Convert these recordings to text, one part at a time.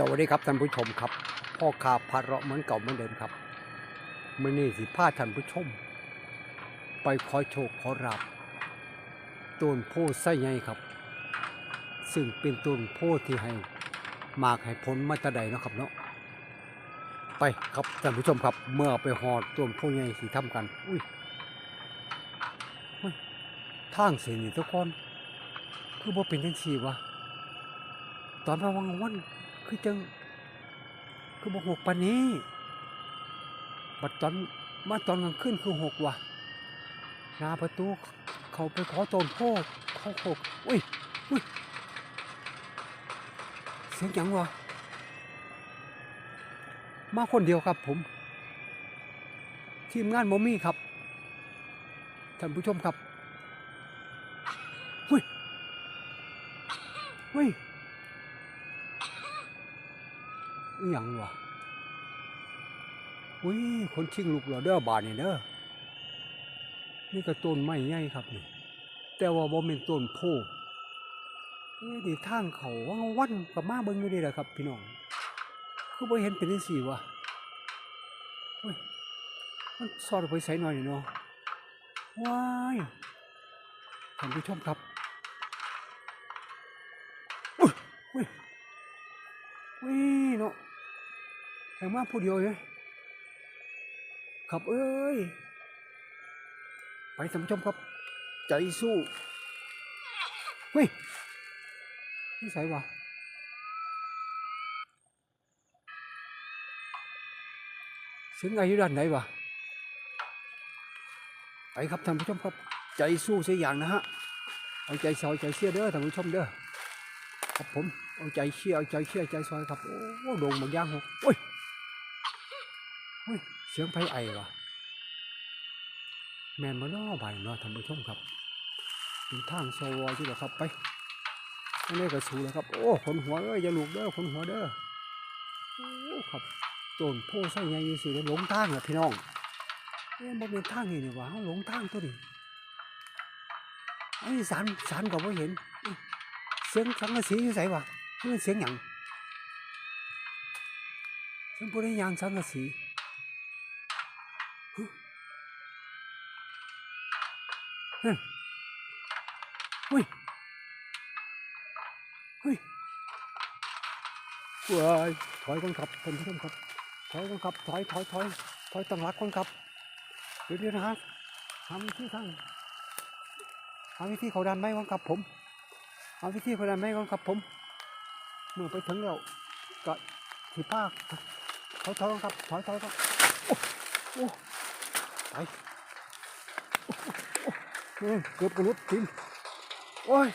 สวัสดีครับท่านผู้ชมครับพ่อขาพาเราะเหมือนเก่าเหมือนเดิมครับมื่อนี้สิพาท่านผู้ชม ไปขอโชคขอราบต้นโพไส้ใหญ่ครับ ซึ่งเป็นต้นโพที่ให้มากให้ผลมาตะใดเนาะครับเนาะไปครับท่านผู้ชมครับ เมื่อไปหอดต้นโพใหญ่สีทำกัน อุ้ยเฮ้ยทางเสียนี่ทุกคน คือบ่เป็นจังซี่วะตอนระวังวัน คือจัง คือบ่หกปานนี้บัดตอนมาตอนกลางคืนคือหกว่ะหน้าประตูเขาไปขอโจนโพกเขาหกอุ้ยอุ้ยเสียงหยังวะมาคนเดียวครับผม ทีมงานมมี่ครับท่านผู้ชมครับเฮ้ยเฮ้ย อหย่างวะอุ้ยคนชิงลูกเรอเด้อบานนี่เด้อนี่ก็ต้นไม้ใหญ่ครับนี่ แต่ว่าบ่เป็นต้นโพเอ้ยนี่ทางเขาว่างวันกับมาเบิ่งอยู่นี่แหละครับ พี่น้อง คือบ่เห็นเป็นจังซี่วะเฮ้ยมันสอดไปใส่หน่อยเนาะว้ายท่านผู้ชมครับอุ้ยอุ้ย วิเนาะ แต่มาผู้เดียวเลยครับเอ้ย ไปท่านผู้ชมครับ ใจสู้เฮ้ยนี่ใส่วะเสียงไงอยู่ด้านไหนวะไปครับท่านผู้ชมครับ ใจสู้เสียอย่างนะฮะเอาใจซอยใจเสียเด้อท่านผู้ชมเด้อครับผมเอาใจเชี่ยเอาใจเชี่ยใจซอยครับโอ้โด่งบางอย่างหกโอ้ย อ้ยเสียงไผไอวะแมนมาเนาะบายเนาะท่านผู้ชมครับดูทางโซวอยที่เหรอครับไปอันนี้ก็สูแล้วครับ โอ้ขนหัวเอ้ยอย่าลูกเด้อขนหัวเด้อโอ้ครับโจนโพไส้ใหญ่สิเลยหลงทางอะพี่น้องเอ๊ะบ่เป็นทางนี่นี่ว่าเฮาหลงทางตัวนี้ไอ้สารสารก็บ่เห็น เสียงสังกะสีอยู่ไสวะมันเสียงหยังเสียงผู้ใดยางสังกะสี เฮ้ยเฮ้ยเฮ้ยว้ายถอยคนขับท่านผู้ชมครับ ถอยคนขับ ถอยถอยถอยถอยตั้งหลักคนขับเดี๋ยวนี้นะครับหาวิธีทางหาวิธีเขาดันไหมคนขับผมเอาวิธีพนันไม่ก่อนครับผม เมื่อไปถึงแล้วก็ถีผ้าถอยถอยครับถอยถอยครับโอ้โอ้ไป เกือบกระลุดจริงโอ้ย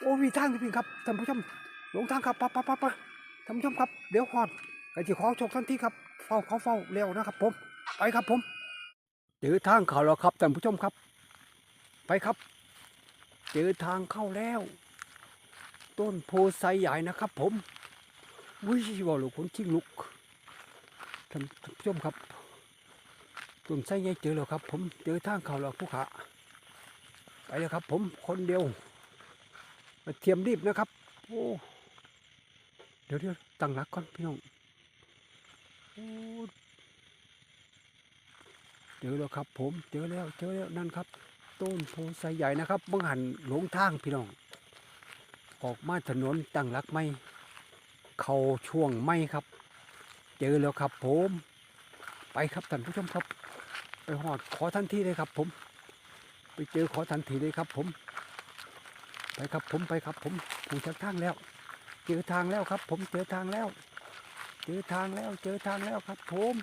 โอ้มีทางจริงครับท่านผู้ชมหลงทางครับปะปะปะปะท่านผู้ชมครับเดี๋ยวหอดกันจะขอโชคทันทีครับเฝ้าเขาเฝ้าเร็วนะครับ ผม ไปครับผมเจอทางเขาแล้วครับท่านผู้ชมครับ ไปครับ เจอทางเข้าแล้ว ต้นโพไซใหญ่นะครับ ผมวิว่าลูกคนชิงลุกท่านผู้ชมครับ ต้นไซใหญ่เจอแล้วครับ ผมเจอทางเขาแล้วผู้ขาไปเลยครับ ผมคนเดียวมาเทียมรีบนะครับ โอ้เดี๋ยวเดี๋ยวตั้งหลักก่อนพี่น้องโอ้เจอแล้วครับ ผมเจอแล้วเจอแล้วนั่นครับ ต้นโพไซใหญ่นะครับบังหันหลงทางพี่น้อง ออกมาถนนตั้งหลักไม่เข้าช่วงไม่ครับ เจอแล้วครับ ผม ไปครับท่านผู้ชมครับ หอดขอทันทีเลยครับ ผม ไปเจอขอทันทีเลยครับ ผม ไปครับผมไปครับ ผมถูกทางแล้ว เจอทางแล้วครับ ผมเจอทางแล้ว เจอทางแล้ว เจอทางแล้วครับ ผม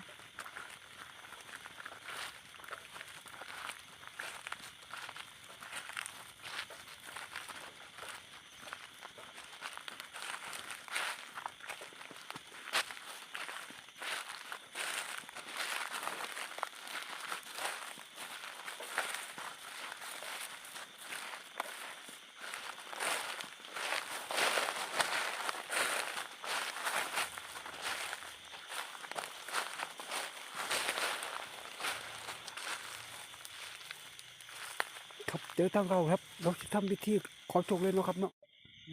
เจอทางเราครับ เราทำพิธีขอโชคเลยนะครับเนาะ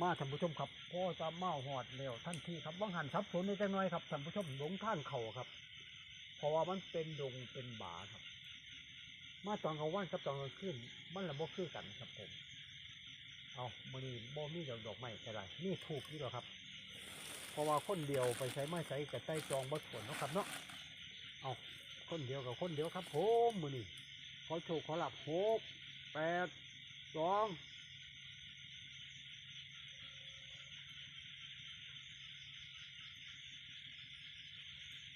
มาท่านผู้ชมครับพ่อจะเมาหอดเร็วท่านทีครับว่างหันทับสนในจังน้อยครับท่านผู้ชมหลงท่านเขาครับ เพราะว่ามันเป็นดงเป็นบาครับ มาตอนกลางวันกับตอนกลางคืนมันละบ่คือกันครับผมเอามือนี้บ่มีดอกดอกไม้อะไรนี่ถูกนี่หรอครับ เพราะว่าคนเดียวไปใช้ไม้ใช้กับใต้จองบ่ถวนนะครับเนาะเอาคนเดียวกับคนเดียวครับผมมือนี้ขอโชคขอหลับห แปดสอง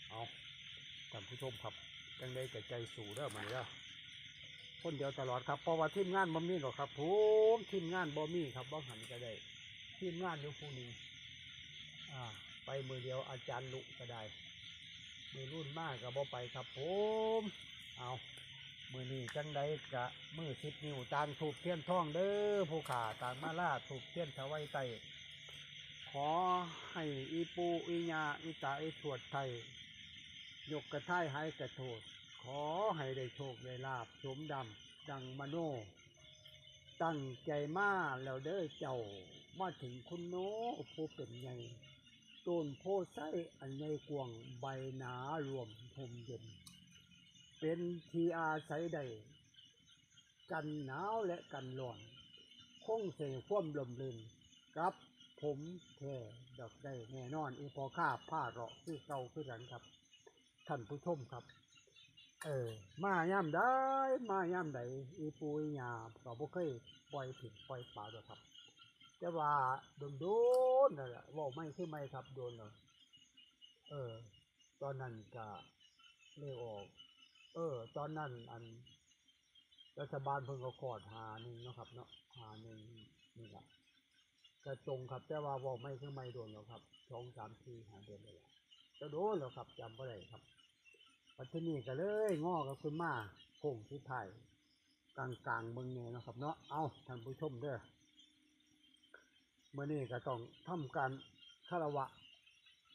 เอาท่านผู้ชมครับจังได้กับใจสู่เด้อมันเด้อคนเดียวตลอดครับเพราะว่าทีมงานบ่มีหรอกครับผมทีมงานบ่มีครับบ่หันก็ได้ทีมงานอยู่ผู้หนึงอ่า ไปมือเดียวอาจารย์ลุก็ได้มือรุ่นมากกับบ่ไปครับผมเอา มือนี้จังใดกะมือสิบนิ้วตางถูกเทียนท่องเด้อผู้ขาต่างมาล่าถูกเทียนถวายไตขอให้อีปูอีญาอีตาอีถวดไทยยกกระท่ายหายกระโทษขอให้ได้โชคได้ลาบสมดำดังมโน ตั้งใจมาแล้วเด้อเจ้ามาถึงคุณโนผู้เป็นไงต้นโพไส้อันใหญ่กวางใบหนารวมพรมเย็น เป็นที่อาศัยใด กันหนาวและกันร้อน คงเสียความลมลืนกับผมแท่ดอกได้แน่นอนอีพอข้าผ้าเราะคือเก่าคือกันครับ ท่านผู้ชมครับ เออ มาย่ำได้ มาย่ำใดอีปูอีหยาก็บ่เคยปล่อยผิดปล่อยป่าดอกครับแต่ว่าโดนโดนนั่นแหละว่าไม่คือไม่ครับโดนเลยเออ ตอนนั้นก็เรียกออก เออ ตอนนั้นอัน รัฐบาลเพิ่งก็ขอดหาหนึ่งนะครับ เนาะหาหนึ่งนี่แหละก็ตรงครับ แต่ว่าว่าไม่คือไม่โดนแล้วครับสองสามสี่หาเดือนเลยละจะโดนแล้วครับจำไม่ได้ครับปัจจุบันก็เลยงอก็ขึ้นมาโค้งที่ไทยกลางกลางเมืองเนี่ยนาะครับ เนาะเอาท่านผู้ชมเด้อเมื่อนี้ก็ต้องทำการคารวะ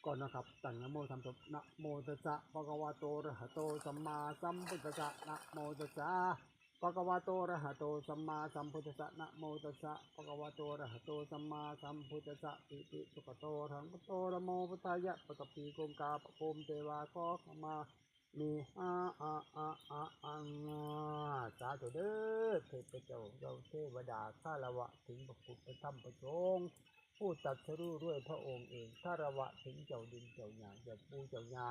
ก่อนนะครับตั้งนะโมทำจบนะโมตัสสะภะคะวะโตระหะโตสัมมาสัมพุทธัสสะนะโมตัสสะภะคะวะโตระหะโตสัมมาสัมพุทธัสสะนะโมตัสสะภะคะวะโตระหะโตสัมมาสัมพุทธัสสะอิติสุขโตทังพุโตนะโมพุทธายะปะกปปีโกงกาปะโคมเทวาขอขมามีอาอาอาอาอังอาสาธุเด้อเทพเจ้าเจ้าเทวดาข้าละวะถึงพระพุทธพระธรรมพระสงฆ์ ผู้ตัดสรู้ด้วยพระองค์เองข้าละวะถึงเจ้าดินเจ้าหญ้าเจ้าปูเจ้าหญ้า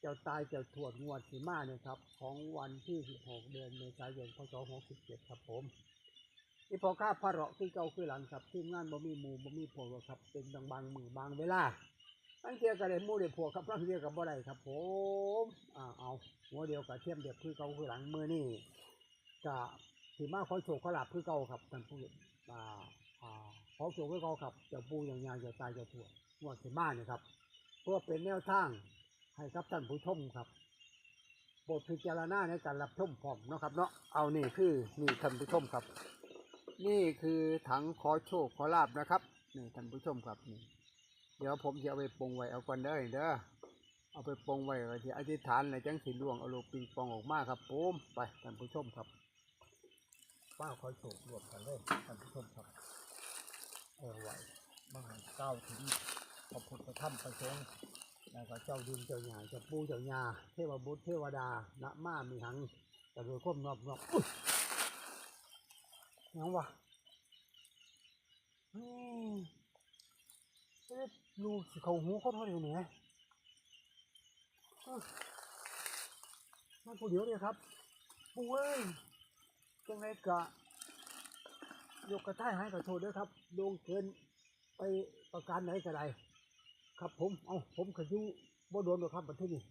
เจ้าตายเจ้าถวดงวดสีมาเนี่ยครับ ของวันที่ 16 เดือนเมษายนพศ67ครับผมอีพอข้าพระเราะคือเก่าคือหลังครับทีมงานบ่มีหมู่บ่มีพวกครับ เป็นบางบางมือบางเวลาตั้งเทียก็ได้หมู่ได้พวกครับตั้งเทียกับบ่ได้ครับ ผมอ่าเอาหัวเดียวกับเทียมเดียวคือเก่าคือหลังมือนี่จะถือมาขอโชคขลาบคือเก่าครับท่านผู้อ่า อ่าขอโชคคือเก่าครับจะปูอย่างยางจะตายจะถ่วงงวดสิมาเนี่ยครับเพื่อเป็นแนวทางให้ครับท่านผู้ชมครับโปรดพิจารณาในการรับชมพอมนะครับเนาะเอานี่คือนี่ท่านผู้ชมครับ นี่คือถังขอโชคขอลาบนะครับนี่ท่านผู้ชมครับนี่เดี๋ยวผมจะเอาไปปรุงไว้เอาก่อนเด้อเด้อเอาไปปรุงไว้ไว้ที่อธิษฐานในจังสีล่วงเอาลูกปิงปองออกมาครับผมไปท่านผู้ชมครับป้าคอโฉกรวมกันเลยท่านผู้ชมครับ เออไหวบ้างเก้าถึงพระพุทธธรรมประสงค์แล้วก็เจ้าดินเจ้าหญ้าเจ้าปูเจ้าหญ้าเทวบุตรเทวดาณมามีหังแต่โดยควบนอบนอบยังวะอืมลูกเขาหูเขาเท่าไหร่เนี่ยมันผู้เดียวเลยครับปูเอ้ยจังไรกะ ยกกระต่ายหายกับโทษด้วยครับลงเกินไปประการไหนก็ได้ครับผม เอาผมขยุบ่โดนหรอกครับประเทศนี้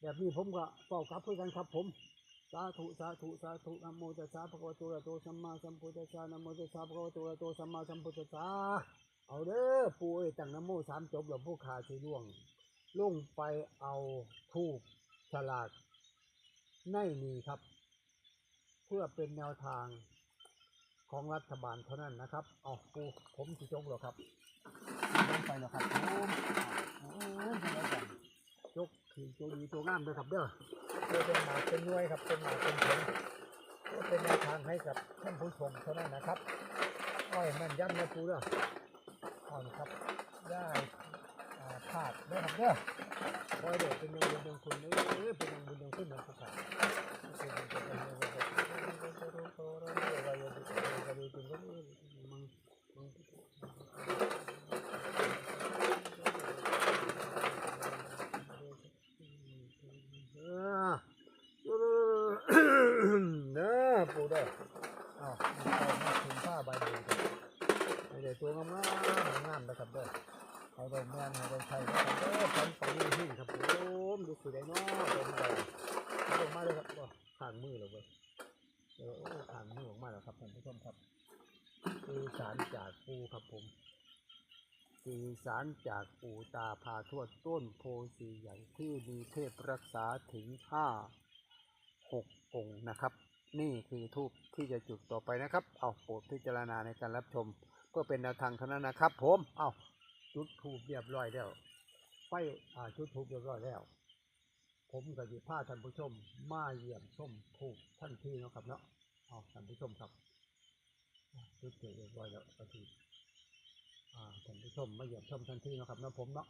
แบบนี้ผมก็เฝ้ากลับเพื่อกันครับผม สาธุสาธุสาธุนะโมตัสสะภะคะวะโตอะระโตสัมมาสัมพุทธัสสะนะโมตัสสะภะคะวะโตอะระโตสัมมาสัมพุทธัสสะเอาเด้อปู่เอ้ยตั้งนะโมสามจบแล้วผู้ขาสีล่วงลงไปเอาทูบฉลากในนี้ครับ เพื่อเป็นแนวทาง ของรัฐบาลเท่านั้นนะครับเอาปูผมสิจบแล้วครับลงไปแล้วครับผมโอ้ยเป็นไรกันยกขีดตัวดีตัวงามเลยครับเด้อเป็นหมาเป็นน่วยครับเป็นหมาเป็นผลเพื่อเป็นแนวทางให้กับท่านผู้ชมเท่านั้นนะครับอ้อยแมันย้ำนะปูเด้ออาเอาละครับได้อ่าดได้ครับเด้อคอยเด็กเป็นยังบุญยังคุณเอ้ยเป็นยังบุญยังคุณนะผู้ขาเออเด้อปูเด้อเอาเอามาถึงผ้าใบเดียวกันไม่ได้ตัวงามๆงามๆนะครับเด้อเอาได้แม่นเอาได้ใช้นะครับเด้อพันปังหิ้งครับผมดูสิได้เนาะตรงไหนลงมาเลยครับว่าข้างมือเลยเว้ยเออโอ้ข้างมือออกมาแล้วครับท่านผู้ชมครับคือสารจากปูครับผม สื่อสารจากปู่ตาพาทวดต้นโพสีอย่างที่มีเทพรักษาถึงห้าหกองค์นะครับ นี่คือทูบที่จะจุดต่อไปนะครับ เอาโปรดพิจารณาในการรับชมเพื่อเป็นแนวทางเท่านั้นนะครับ ผมเอาจุดทูบเรียบร้อยแล้วไฟอ่าจุดทูบเรียบร้อยแล้ว ผมกับยิพาท่านผู้ชม มาเยี่ยมชมทูบท่านที่นะครับเนาะเอาท่านผู้ชมครับจุดเรียบร้อยแล้วก็คืออ่ ท่านผู้ชมมาเหยียมชมท่านทีนะครับนะผมเนาะ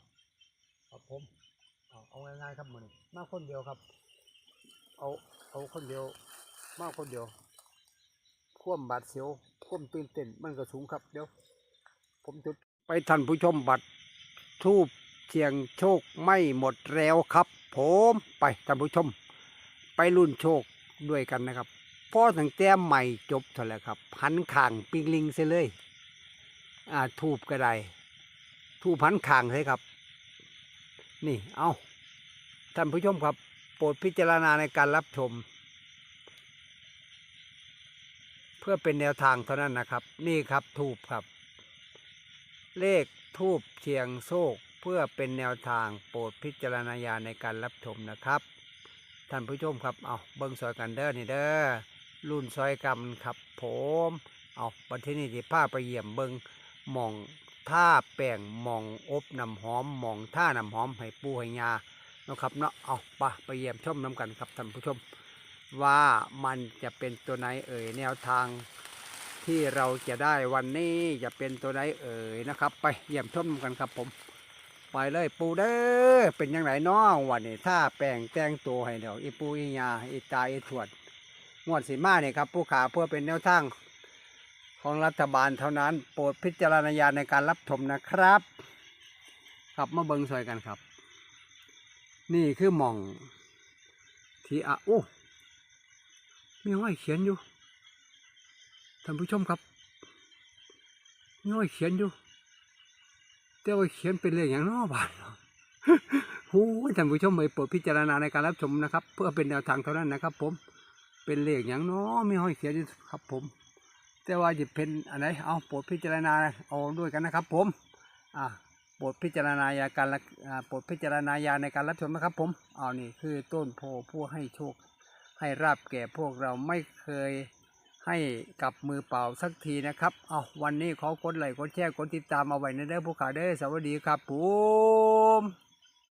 ครับผมเอาเอาง่ายๆครับมันมาคนเดียวครับ เอาเอาคนเดียว มากคนเดียวคว่ำบาดเสียวคว่ำตื่นเต้นมันก็สูงครับเดี๋ยว ผมจุดไปท่านผู้ชมบัตรทูบเชียงโชคไม่หมดแล้วครับ ผมไปท่านผู้ชม ไปรุ่นโชคด้วยกันนะครับพ่อตั้งแต่ใหม่จบเท่าไหร่ครับหันข่างปิงลิงเสียเลย อ่าทูบก็ได้ทูบหันข่างเลยครับ นี่เอาท่านผู้ชมครับ โปรดพิจารณาในการรับชม เพื่อเป็นแนวทางเท่านั้นนะครับ นี่ครับทูบครับ เลขทูบเชียงโชคเพื่อเป็นแนวทางโปรดพิจารณาญาในการรับชมนะครับ ท่านผู้ชมครับเอาเบิ้งซอยกันเด้อนี่เด้อรุ่นซอยกำครับ ผม เอาบันทีนี้ที่ผ้าไปเยี่ยมเบิ้ง หมองท่าแป้งหมองอบน้ำหอมหมองท่าน้ำหอมให้ปูให้ยาเนาะครับเนาะเอาไปไปเยี่ยมชมน้ำกันครับท่านผู้ชม ว่ามันจะเป็นตัวไหนเอ่ยแนวทางที่เราจะได้วันนี้จะเป็นตัวไหนเอ่ยนะครับ ไปเยี่ยมชมกันครับผม ไปเลยปูเด้อเป็นยังไงน้องวันนี้ถ้าแป้งแต่งตัวให้เดี๋ยวอีปูอียาอีตาอีถวดงวดสีมาเนี่ยครับผู้ขาเพื่อเป็นแนวทาง ของรัฐบาลเท่านั้น โปรดพิจารณญาในการรับชมนะครับ ครับมาเบิงซอยกันครับ นี่คือหม่องที่อะโอ้มีห้อยเขียนอยู่ท่านผู้ชมครับมีห้อยเขียนอยู่แต่ว่าเขียนเป็นเลขอย่างนอบานเนาะโอ้ท่านผู้ชมไปโปรดพิจารณาในการรับชมนะครับ เพื่อเป็นแนวทางเท่านั้นนะครับ ผมเป็นเลขอย่างน้อมีห้อยเขียนครับผม แต่ว่าจะเป็นอะไรเอาโปรดพิจารณาเอาด้วยกันนะครับ ผมอ่าโปรดพิจารณาญาการโปรดพิจารณาญาในการรับชมนะครับ ผมเอานี่คือต้นโพผู้ให้โชค ให้ราบแก่พวกเราไม่เคยให้กับมือเปล่าสักทีนะครับ เอาวันนี้ขอกดไลค์กดแชร์กดติดตามเอาไว้ในเด้อผู้ขาเด้อสวัสดีครับผม